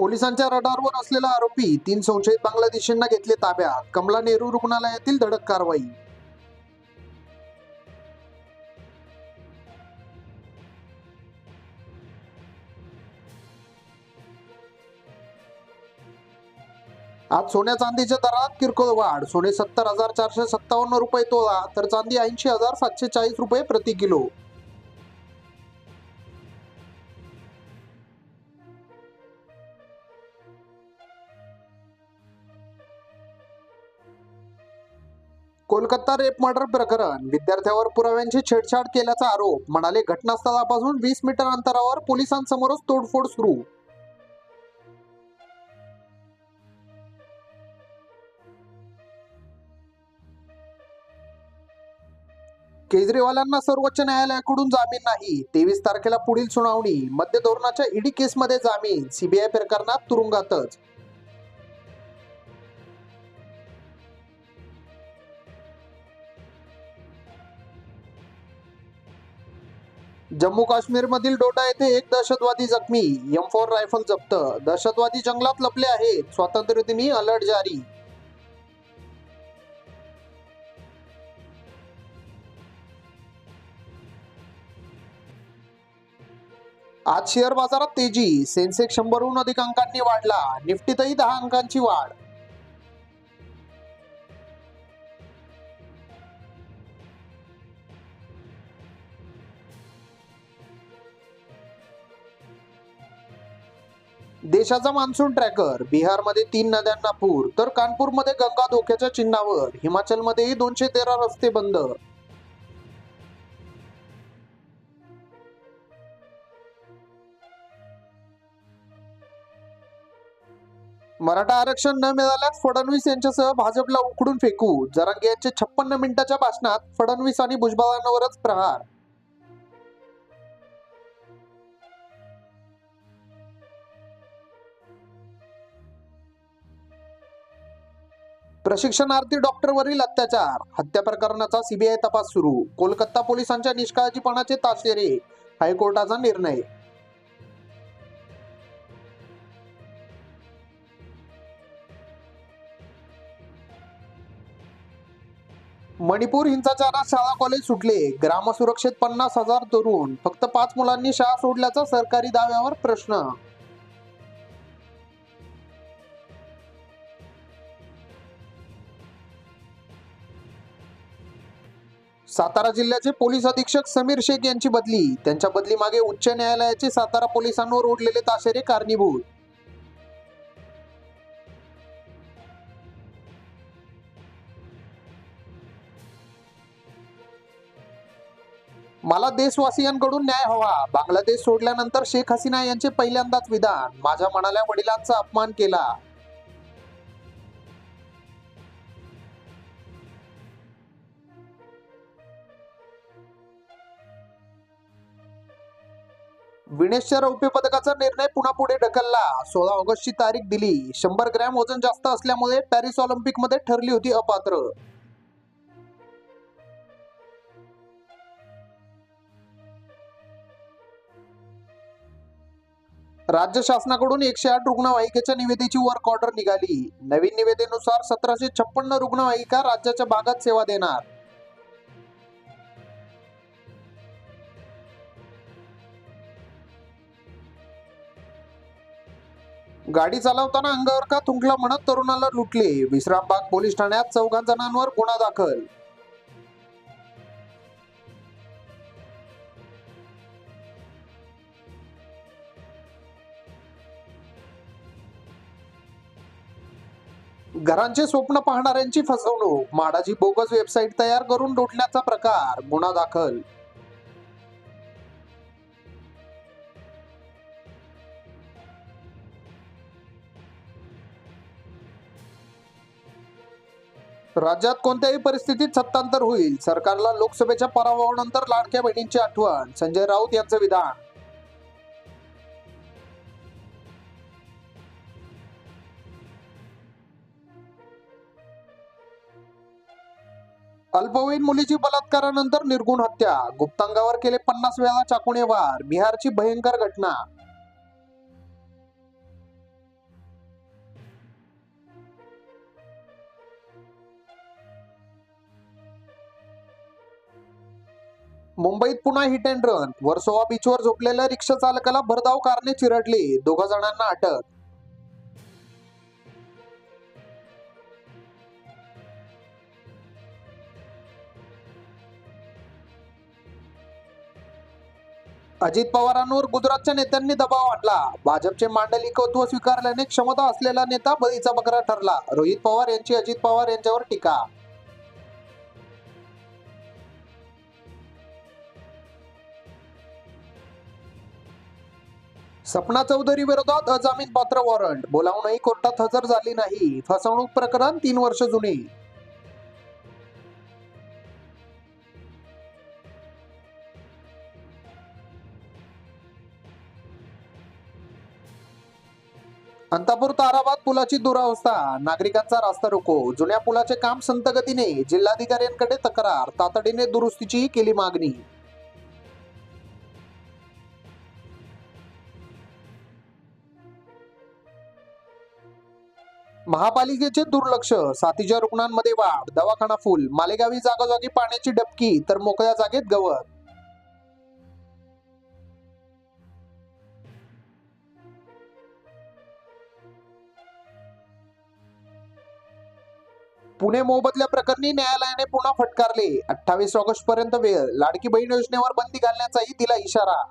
पोलिसांच्या रडारवर असलेला आरोपी तीन संशयित बांगलादेशींना घेतले ताब्यात. कमला नेहरू रुग्णालयातील धडक कारवाई. आज सोन्या चांदीच्या दरात किरकोळ वाढ. सोने सत्तर हजार चारशे सत्तावन्न रुपये तोळा तर चांदी ऐंशी हजार सातशे चाळीस रुपये प्रति किलो. कोलकाता रेप मर्डर प्रकरण. विद्यार्थ्यावर पुराव्यांची छेडछाड केल्याचा आरोप. म्हणाले घटनास्थळापासून वीस मीटर अंतरावर पोलिसांसमोरच तोडफोड सुरू. केजरीवालांना सर्वोच्च न्यायालयाकडून जामीन नाही. तेवीस तारखेला पुढील सुनावणी. मध्य धोरणाच्या ईडी केसमध्ये जामीन. सीबीआय प्रकरणात तुरुंगातच. जम्मू काश्मीरमधील डोडा येथे एक दहशतवादी जखमी एम फोर रायफल जप्त. दहशतवादी जंगलात लपले आहेत. स्वातंत्र्य दिनी अलर्ट जारी. आज शेअर बाजारात तेजी. सेन्सेक्स शंभरहून अधिक अंकांनी वाढला. निफ्टीतही दहा अंकांची वाढ. देशाचा मान्सून ट्रॅकर बिहारमध्ये तीन नद्यांना पूर तर कानपूरमध्ये गंगा धोक्याच्या चिन्हावर हिमाचलमध्येही दोनशे तेरा रस्ते बंद. मराठा आरक्षण न मिळाल्यास फडणवीस यांच्यासह भाजपला उकडून फेकू जरांगे यांचे छप्पन्न मिनिटाच्या भाषणात फडणवीस आणि भुजबळांवरच प्रहार. प्रशिक्षणार्थी डॉक्टरवरील अत्याचार. हत्या प्रकरणाचा सीबीआय तपास सुरू. कोलकाता पोलिसांच्या निष्काळजीपणाचे ताशेरे. हायकोर्टाचा निर्णय. मणिपूर हिंसाचारात शाळा कॉलेज सुटले. ग्रामसुरक्षेत पन्नास हजार तरुण. फक्त पाच मुलांनी शाळा सोडल्याचा सरकारी दाव्यावर प्रश्न. सातारा जिल्ह्याचे पोलीस अधीक्षक समीर शेख यांची बदली. त्यांच्या बदली मागे उच्च न्यायालयाचे सातारा पोलिसांवर ओढलेले ताशेरे कारणीभूत. मला देशवासियांकडून न्याय हवा. बांगलादेश सोडल्यानंतर शेख हसीना यांचे पहिल्यांदाच विधान. माझ्या मनाल्या वडिलांचा अपमान केला. विनेशच्या रौप्य पदकाचा निर्णय पुन्हा पुढे ढकलला. सोळा ऑगस्टची तारीख दिली. शंभर ग्रॅम वजन जास्त असल्यामुळे पॅरिस ऑलिम्पिकमध्ये ठरली होती अपात्र. राज्य शासनाकडून एकशे आठ रुग्णवाहिकेच्या निविदेची वर्क ऑर्डर निघाली. नवीन निविदेनुसार सतराशे छप्पन्न रुग्णवाहिका राज्याच्या भागात सेवा देणार. गाडी चालवताना अंगावर का थुंकला म्हणत तरुणाला लुटले? विश्रामबाग पोलीस ठाण्यात चौघा जणांवर गुन्हा दाखल. घरांचे स्वप्न पाहणाऱ्यांची फसवणूक. माडाची बोगस वेबसाईट तयार करून लुटण्याचा प्रकार. गुन्हा दाखल. राज्यात कोणत्याही परिस्थितीत सत्तांतर होईल. सरकारला लोकसभेच्या पराभवानंतर लाडक्या बहिणींची आठवण. संजय राऊत यांचं विधान. अल्पवयीन मुलीची बलात्कारानंतर निर्गुण हत्या. गुप्तांगावर केले पन्नास वेळा चाकुने वार. बिहारची भयंकर घटना. मुंबईत पुन्हा हिट अँड रन वर्सोवा बीचवर झोपलेल्या रिक्षा चालकाला भरधाव कारने चिरडली. दोघा जणांना अटक. अजित पवारांवर गुजरातच्या नेत्यांनी दबाव आणला. भाजपचे मांडलिकत्व स्वीकारल्याने क्षमता असलेला नेता बळीचा बकरा ठरला. रोहित पवार यांची अजित पवार यांच्यावर टीका सपना चौधरी विरोधात अजामीन पात्र वॉरंट. बोलावूनही कोर्टात हजर झाली नाही. फसवणूक प्रकरण तीन वर्ष जुने. अंतापूर ताराबाद पुलाची दुरावस्था. नागरिकांचा रास्ता रोको. जुन्या पुलाचे काम संत गतीने. जिल्हाधिकाऱ्यांकडे तक्रार. तातडीने दुरुस्तीची केली मागणी. महापालिकेचे दुर्लक्ष साथीच्या रुग्णांमध्ये वाढ दवाखाना फुल मालेगावी जागोजागी पाण्याची डबकी तर मोकळ्या जागेत गवत. पुणे मोबदल्या प्रकरणी न्यायालयाने पुन्हा फटकारले. अठ्ठावीस ऑगस्ट पर्यंत वेळ लाडकी बहीण योजनेवर बंदी घालण्याचाही दिला इशारा.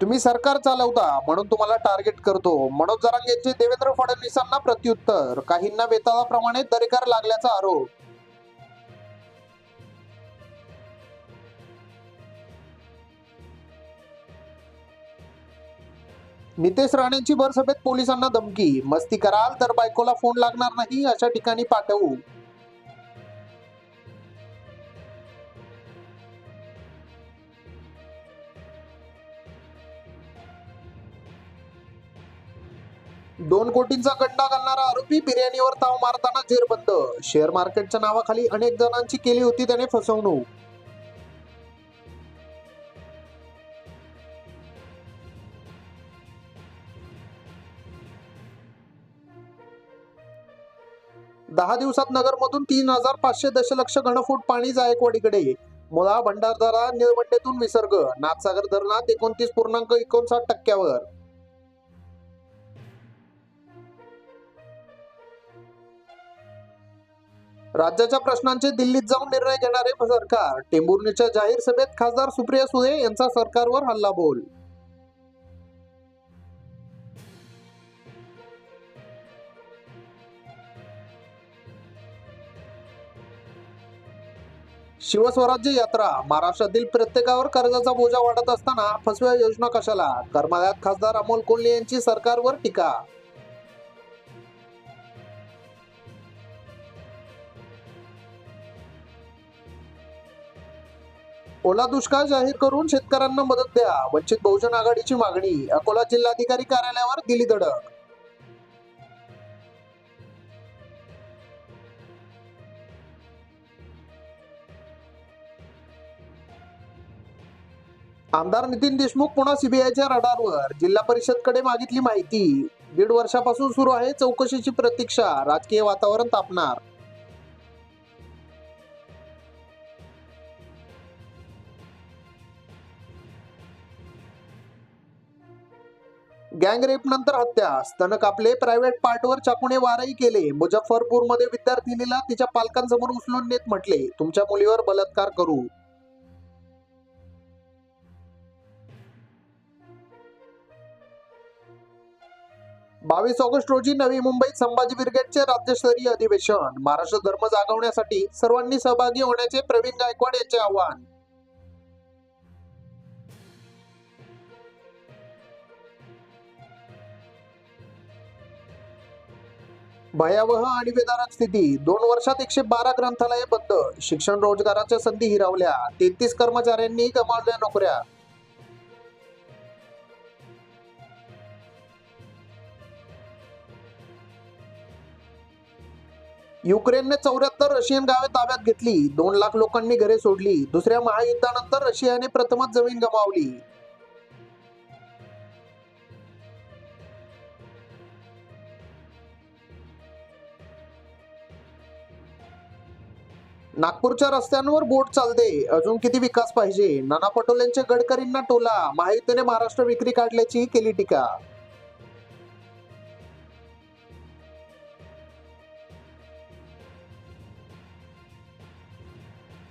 तुम्ही सरकार चालवता म्हणून तुम्हाला टार्गेट करतो. मनोज जरांग यांचे देवेंद्र फडणवीसांना प्रत्युत्तर. काहींना वेताळाप्रमाणे दरेकर लागल्याचा आरोप. नितेश राणेंची भरसभेत पोलिसांना धमकी. मस्ती कराल तर बायकोला फोन लागणार नाही अशा ठिकाणी पाठवू. दोन कोटींचा गड्डा घालणारा आरोपी बिर्याणीवर ताव मारताना जेरबंद. शेअर मार्केटच्या नावाखाली अनेक जणांची केली होती त्याने फसवणूक. दहा दिवसात नगरमधून तीन हजार पाचशे दशलक्ष घनफूट पाणी जायकवाडीकडे. मुळा भंडारदारा निळवंडेतून विसर्ग. नाथसागर धरणात एकोणतीस पूर्णांक एकोणसाठ टक्क्यावर. राज्याच्या प्रश्नांचे दिल्लीत जाऊन निर्णय घेणारे सरकार टेंभुर्णीच्या जाहीर सभेत खासदार सुप्रिया सुळे यांचा सरकारवर हल्लाबोल. शिवस्वराज्य यात्रा महाराष्ट्रातील प्रत्येकावर कर्जाचा बोजा वाढत असताना फसव्या योजना कशाला? करमाळ्यात खासदार अमोल कोल्हे यांची सरकारवर टीका ओला दुष्काळ जाहीर करून शेतकऱ्यांना मदत द्या. वंचित बहुजन आघाडीची मागणी अकोला जिल्हाधिकारी कार्यालयावर दिली धडक. आमदार नितीन देशमुख पुन्हा सीबीआयच्या रडारवर. जिल्हा परिषदकडे मागितली माहिती. दीड वर्षापासून सुरू आहे चौकशीची प्रतीक्षा. राजकीय वातावरण तापणार. गँगरेप नंतर हत्या. स्तन कापले प्रायव्हेट पार्टवर चाकूने वारही केले. मुजफ्फरपूरमध्ये विद्यार्थिनीला तिच्या पालकांसमोर उचलून नेत म्हटले. तुमच्या मुलीवर बलात्कार करू. बावीस ऑगस्ट रोजी नवी मुंबईत संभाजी ब्रिगेडचे राज्यस्तरीय अधिवेशन. महाराष्ट्र धर्म जागवण्यासाठी सर्वांनी सहभागी होण्याचे प्रवीण गायकवाड यांचे आवाहन. भयावह आणि वेदारक स्थिती. दोन वर्षात एकशे बारा ग्रंथालये बंद. शिक्षण रोजगाराच्या संधी हिरावल्या. तेहतीस कर्मचाऱ्यांनी गमावल्या नोकऱ्या. युक्रेनने चौऱ्याहत्तर रशियन गावे ताब्यात घेतली. दोन लाख लोकांनी घरे सोडली. दुसऱ्या महायुद्धानंतर रशियाने प्रथमच जमीन गमावली. नागपूरच्या रस्त्यांवर बोट चालते. अजून किती विकास पाहिजे? नाना पटोलेंचे गडकरींना टोला. महायुतीने महाराष्ट्र विक्री काढल्याची केली टीका.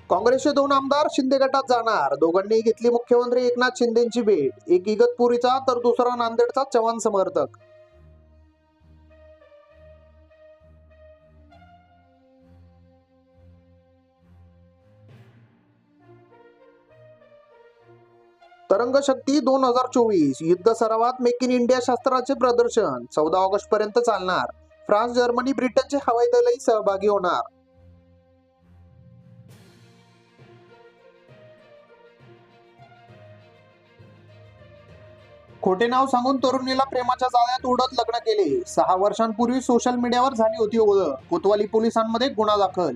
काँग्रेसचे दोन आमदार शिंदे गटात जाणार. दोघांनी घेतली मुख्यमंत्री एकनाथ शिंदेची भेट. एक इगतपुरीचा तर दुसरा नांदेडचा चव्हाण समर्थक. तरंगशक्ती दोन हजार चोवीस युद्ध सरावात मेक इन इंडिया शस्त्राचे प्रदर्शन चौदा ऑगस्ट पर्यंत चालणार. फ्रान्स जर्मनी ब्रिटनचे हवाई दलही सहभागी होणार. खोटे नाव सांगून तरुणीला प्रेमाच्या जाळ्यात उडत लग्न केले. सहा वर्षांपूर्वी सोशल मीडियावर झाली होती ओळख. कोतवाली पोलिसांमध्ये गुन्हा दाखल.